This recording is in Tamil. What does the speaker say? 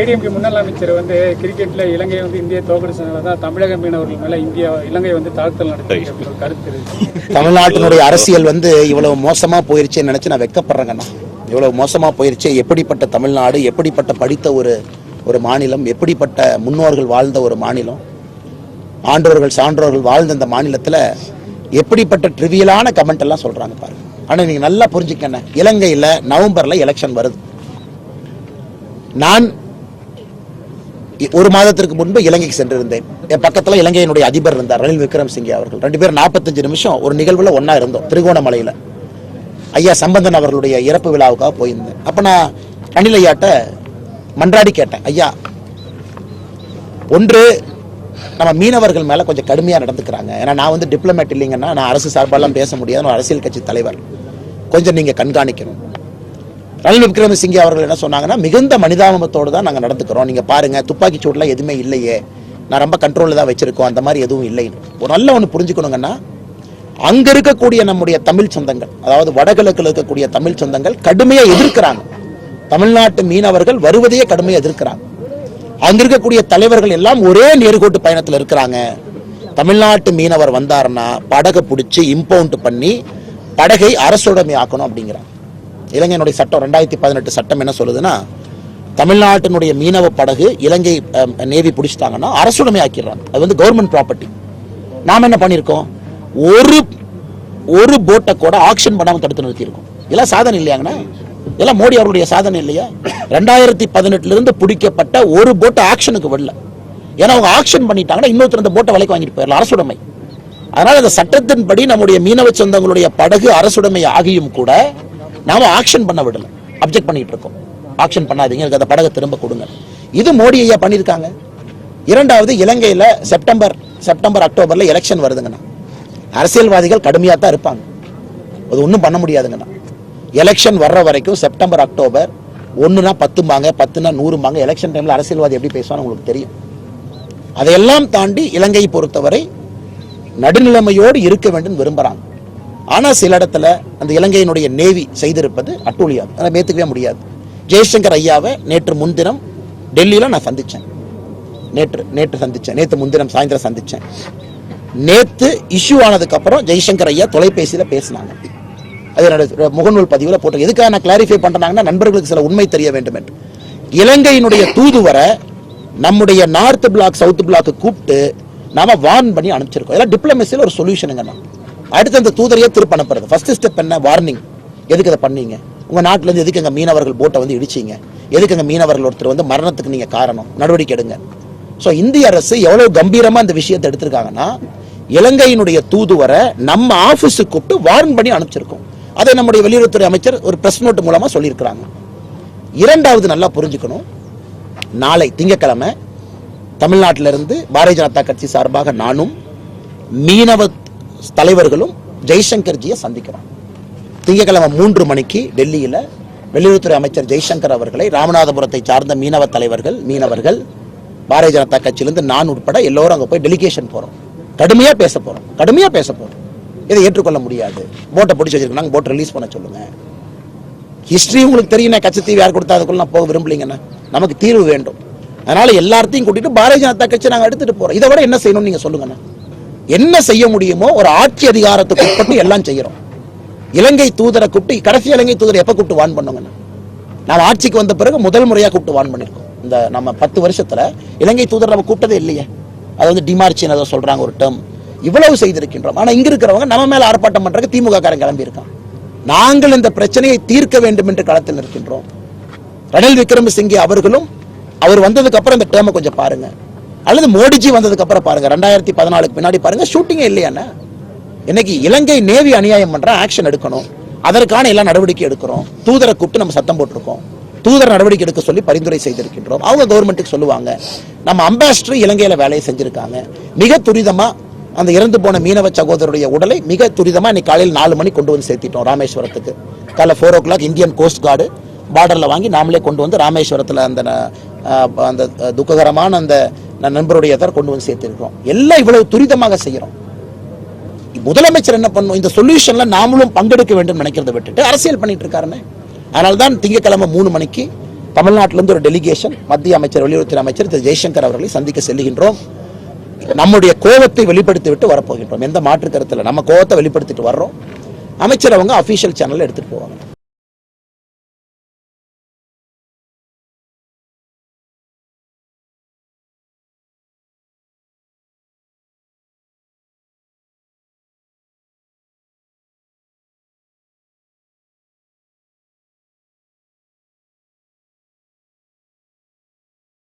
ஏடிஎம்கே முன்னாள் அமைச்சர் வந்து கிரிக்கெட்ல இலங்கை வந்து இந்திய தோக்கடிச்சதுனால தான் தமிழக மீனவர்கள் மேல இந்தியா இலங்கை வந்து தாக்குதல் நடத்தி கருத்து தமிழ்நாட்டினுடைய அரசியல் வந்து இவ்வளவு மோசமா போயிருச்சுன்னு நினைச்சு நான் வெக்கப்படுறேங்கண்ணா இவ்வளவு மோசமா போயிருச்சு. எப்படிப்பட்ட தமிழ்நாடு எப்படிப்பட்ட படித்த ஒரு ஒரு மாநிலம் எப்படிப்பட்ட முன்னோர்கள் வாழ்ந்த ஒரு மாநிலம் ஆண்டோர்கள் சான்றோர்கள் வாழ்ந்த இந்த மாநிலத்துல எப்படிப்பட்ட ட்ரிவியலான கமெண்ட் எல்லாம் சொல்றாங்க பாருங்க. ஆனா நீங்க நல்லா புரிஞ்சுக்கண்ணே இலங்கையில நவம்பர்ல எலெக்ஷன் வருது. நான் ஒரு மாதத்திற்கு முன்பு இலங்கைக்கு சென்றிருந்தேன். என் பக்கத்தில் இலங்கையினுடைய அதிபர் இருந்தார் ரணில் விக்ரமசிங்கே அவர்கள். ரெண்டு பேரும் நாற்பத்தஞ்சு நிமிஷம் ஒரு நிகழ்வுல ஒன்றா இருந்தோம் திருகோணமலையில். ஐயா சம்பந்தன் அவர்களுடைய இறப்பு விழாவுக்காக போயிருந்தேன். அப்போ நான் ரணில் ஐயாட்ட மன்றாடி கேட்டேன் ஐயா ஒன்று நம்ம மீனவர்கள் மேலே கொஞ்சம் கடுமையாக நடந்துக்கிறாங்க. ஏன்னா நான் வந்து டிப்ளமேட் இல்லைங்கன்னா நான் அரசு சார்பாலாம் பேச முடியாது ஒரு அரசியல் கட்சி தலைவர். கொஞ்சம் நீங்கள் கண்காணிக்கணும். ரணில் விக்ரமசிங்கே அவர்கள் என்ன சொன்னாங்கன்னா மிகுந்த மனிதாபத்தோடு தான் நாங்கள் நடந்துக்கிறோம். நீங்கள் பாருங்கள் துப்பாக்கி சூடுலாம் எதுவுமே இல்லையே. நான் ரொம்ப கண்ட்ரோலில் தான் வச்சுருக்கோம். அந்த மாதிரி எதுவும் இல்லைன்னு ஒரு நல்ல ஒன்று புரிஞ்சுக்கணுங்கன்னா அங்கே இருக்கக்கூடிய நம்முடைய தமிழ் சொந்தங்கள் அதாவது வடகிழக்கில் இருக்கக்கூடிய தமிழ் சொந்தங்கள் கடுமையாக எதிர்க்கிறாங்க. தமிழ்நாட்டு மீனவர்கள் வருவதையே கடுமையாக எதிர்க்கிறாங்க. அங்கே இருக்கக்கூடிய தலைவர்கள் எல்லாம் ஒரே நேர்கோட்டு பயணத்தில் இருக்கிறாங்க. தமிழ்நாட்டு மீனவர் வந்தாருன்னா படகை பிடிச்சி இம்பவுண்ட் பண்ணி படகை அரசுடைமை ஆக்கணும் அப்படிங்கிறாங்க. இலங்கையினுடைய சட்டம் ரெண்டாயிரத்தி பதினெட்டு சட்டம் என்ன சொல்லுதுன்னா தமிழ்நாட்டினுடைய மீனவ படகு இலங்கை நேவி பிடிச்சிட்டாங்கன்னா அரசுடைமை ஆக்கிடுறாங்க. அது வந்து கவர்மெண்ட் ப்ராப்பர்ட்டி நாம் என்ன பண்ணியிருக்கோம்? ஒரு ஒரு போட்டை கூட ஆக்ஷன் பண்ணாமல் தடுத்து நிறுத்தியிருக்கோம். இதெல்லாம் சாதனை இல்லையாங்கண்ணா? இதெல்லாம் மோடி அவருடைய சாதனை இல்லையா? ரெண்டாயிரத்தி பதினெட்டுலேருந்து பிடிக்கப்பட்ட ஒரு போட்டை ஆக்ஷனுக்கு வரல. ஏன்னா அவங்க ஆக்ஷன் பண்ணிட்டாங்கன்னா இன்னொருத்தர் அந்த போட்டை விலைக்கு வாங்கிட்டு போயிடலாம். அரசுடைமை. அதனால் இந்த சட்டத்தின்படி நம்முடைய மீனவ சொந்தங்களுடைய படகு அரசுடைமை ஆகியும் கூட நாம ஆக்ஷன் பண்ண விடல. அப்ஜெக்ட் பண்ணிட்டு இருக்கோம். ஆக்ஷன் பண்ணாதீங்க எனக்கு அந்த படகை திரும்ப கொடுங்க. இது மோடி ஐயா பண்ணியிருக்காங்க இரண்டாவது இலங்கையில் செப்டம்பர் செப்டம்பர் அக்டோபரில் எலெக்ஷன் வருதுங்கண்ணா. அரசியல்வாதிகள் கடுமையாக தான் இருப்பாங்க. அது ஒன்றும் பண்ண முடியாதுங்கண்ணா. எலெக்ஷன் வர்ற வரைக்கும் செப்டம்பர் அக்டோபர் ஒன்றுனா பத்தும்பாங்க பத்துனா நூறும்பாங்க. எலெக்ஷன் டைமில் அரசியல்வாதி எப்படி பேசுவான்னு உங்களுக்கு தெரியும். அதையெல்லாம் தாண்டி இலங்கையை பொறுத்தவரை நடுநிலைமையோடு இருக்க வேண்டும் விரும்புகிறாங்க ஆனால் சில இடத்துல அந்த இலங்கையினுடைய நேவி செய்திருப்பது அட்டூழியாது அதை மேத்துக்கவே முடியாது. ஜெய்சங்கர் ஐயாவை நேற்று முன்தினம் டெல்லியில் நான் சந்தித்தேன் நேற்று நேற்று சந்தித்தேன் நேற்று முன்தினம் சாயந்தரம் சந்தித்தேன் நேற்று இஷ்யூ ஆனதுக்கப்புறம் ஜெய்சங்கர் ஐயா தொலைபேசியில் பேசினாங்க. அது என்னோட முகநூல் பதிவில் போட்டு எதுக்காக நான் கிளாரிஃபை பண்ணுறாங்கன்னா நண்பர்களுக்கு சில உண்மை தெரிய வேண்டும் என்று. இலங்கையினுடைய தூதுவரை நம்முடைய நார்த் பிளாக் சவுத் பிளாக் கூப்பிட்டு நாம வார்ன் பண்ணி அனுப்பிச்சிருக்கோம். இதெல்லாம் டிப்ளமசியில் ஒரு சொல்யூஷனுங்க அடுத்து அந்த தூதரையே திருப்ப அனுப்புறது. ஃபர்ஸ்ட் ஸ்டெப் என்ன? வார்னிங் எதுக்கு அதை பண்ணீங்க? உங்கள் நாட்டிலேருந்து எதுக்கு எங்கள் மீனவர்கள் போட்டை வந்து இடிச்சீங்க? எதுக்கு எங்கள் மீனவர்கள் ஒருத்தர் வந்து மரணத்துக்கு நீங்கள் காரணம்? நடவடிக்கை எடுங்க. ஸோ இந்திய அரசு எவ்வளோ கம்பீரமாக இந்த விஷயத்தை எடுத்திருக்காங்கன்னா இலங்கையினுடைய தூதுவரை நம்ம ஆஃபீஸுக்கு கூப்பிட்டு வார்ன் பண்ணி அனுப்பிச்சிருக்கோம். அதை நம்முடைய வெளியுறவுத்துறை அமைச்சர் ஒரு ப்ரெஸ் நோட் மூலமாக சொல்லியிருக்கிறாங்க. இரண்டாவது நல்லா புரிஞ்சுக்கணும். நாளை திங்கக்கிழமை தமிழ்நாட்டிலிருந்து பாரதிய ஜனதா கட்சி சார்பாக நானும் மீனவ தலைவர்களும் ஜெய்சங்கர்ஜியை சந்திக்கிறோம் திங்கட்கிழமை மூன்று மணிக்கு டெல்லியில வெளியுறவுத்துறை அமைச்சர் ஜெய்சங்கர் அவர்களை ராமநாதபுரத்தை சார்ந்த மீனவ தலைவர்கள் மீனவர்கள் பாரதிய ஜனதா கட்சியிலிருந்து நான் உட்பட எல்லோரும் அங்க போய் டெலிகேஷன் போறோம். கடுமையா பேச போறோம். கடுமையா பேச போறோம். இதை ஏற்றுக்கொள்ள முடியாது. போட்டை பிடிச்சி வச்சிருக்காங்க. போட் ரிலீஸ் பண்ண சொல்லுங்க. ஹிஸ்ட்ரி உங்களுக்கு தெரியும் கச்சத்தீவு யார் கொடுத்தா அதுக்குள்ள நான் போக விரும்பலீங்கண்ணா நமக்கு தீர்வு வேண்டும். அதனால எல்லாத்தையும் கூட்டிட்டு பாரதிய ஜனதா கட்சி நாங்க எடுத்துட்டு போறோம். இதை விட என்ன செய்யணும்னு நீங்க சொல்லுங்கண்ணா என்ன செய்ய முடியுமோ ஒரு ஆட்சி அதிகாரத்துக்கு உட்பட்டு எல்லாம் செய்யறோம். இலங்கை தூதரை கூப்பிட்டு கடைசி இலங்கை தூதரை எப்ப கூப்பிட்டு வான் பண்ணுங்கன்னு நாம் ஆட்சிக்கு வந்த பிறகு முதல் முறையா கூப்பிட்டு வான் பண்ணிருக்கோம். இந்த நம்ம பத்து வருஷத்துல இலங்கை தூதர் நம்ம கூப்பிட்டதே இல்லையே. அது வந்து டிமார்ச்சின்னு அதை சொல்றாங்க ஒரு டேர்ம் இவ்வளவு செய்திருக்கின்றோம். ஆனா இங்க இருக்கிறவங்க நம்ம மேல ஆர்ப்பாட்டம் பண்றது திமுக காரன் கிளம்பி இருக்கான் நாங்கள் இந்த பிரச்சனையை தீர்க்க வேண்டும் என்று களத்தில் நிற்கின்றோம். ரணில் விக்ரமசிங்கே அவர்களும் அவர் வந்ததுக்கு அப்புறம் இந்த டேர்மை கொஞ்சம் பாருங்க. அல்லது மோடிஜி வந்ததுக்கு அப்புறம் பாருங்க ரெண்டாயிரத்தி பதினாலுக்கு பின்னாடி பாருங்க ஷூட்டிங்கே இல்லையாண்ணா இன்னைக்கு இலங்கை நேவி அநியாயம் பண்ற ஆக்ஷன் எடுக்கணும். அதற்கான எல்லா நடவடிக்கை எடுக்கிறோம். தூதரை கூப்பிட்டு நம்ம சத்தம் போட்டிருக்கோம். தூதர் நடவடிக்கை எடுக்க சொல்லி பரிந்துரை செய்திருக்கின்றோம். அவங்க கவர்மெண்ட்டுக்கு சொல்லுவாங்க நம்ம அம்பாசிடர் இலங்கையில வேலையை செஞ்சிருக்காங்க. மிக துரிதமா அந்த இறந்து போன மீனவ சகோதரருடைய உடலை மிக துரிதமா இன்னைக்கு காலையில் நாலு மணி கொண்டு வந்து சேர்த்திட்டோம் ராமேஸ்வரத்துக்கு. காலை four o'clock Indian coast guard பார்டர்ல வாங்கி நாமளே கொண்டு வந்து ராமேஸ்வரத்துல அந்த அந்த துக்ககரமான அந்த நண்பருடைய தான் கொண்டு வந்து சேர்த்திருக்கிறோம். எல்லாம் இவ்வளவு துரிதமாக செய்கிறோம். முதலமைச்சர் என்ன பண்ணும்? இந்த சொல்யூஷன்ல நாமளும் பங்கெடுக்க வேண்டும் நினைக்கிறத விட்டுட்டு அரசியல் பண்ணிட்டு இருக்காருன்னு. அதனால தான் திங்கக்கிழமை மூணு மணிக்கு தமிழ்நாட்டிலிருந்து ஒரு டெலிகேஷன் மத்திய அமைச்சர் வெளியுறவுத்துறை அமைச்சர் திரு ஜெய்சங்கர் அவர்களை சந்திக்க செல்லுகின்றோம் நம்முடைய கோபத்தை வெளிப்படுத்தி விட்டு வரப்போகின்றோம். எந்த மாற்று கருத்தில் நம்ம கோபத்தை வெளிப்படுத்திட்டு வர்றோம். அமைச்சர் அவங்க அஃபீஷியல் சேனலில் எடுத்துகிட்டு போவாங்க.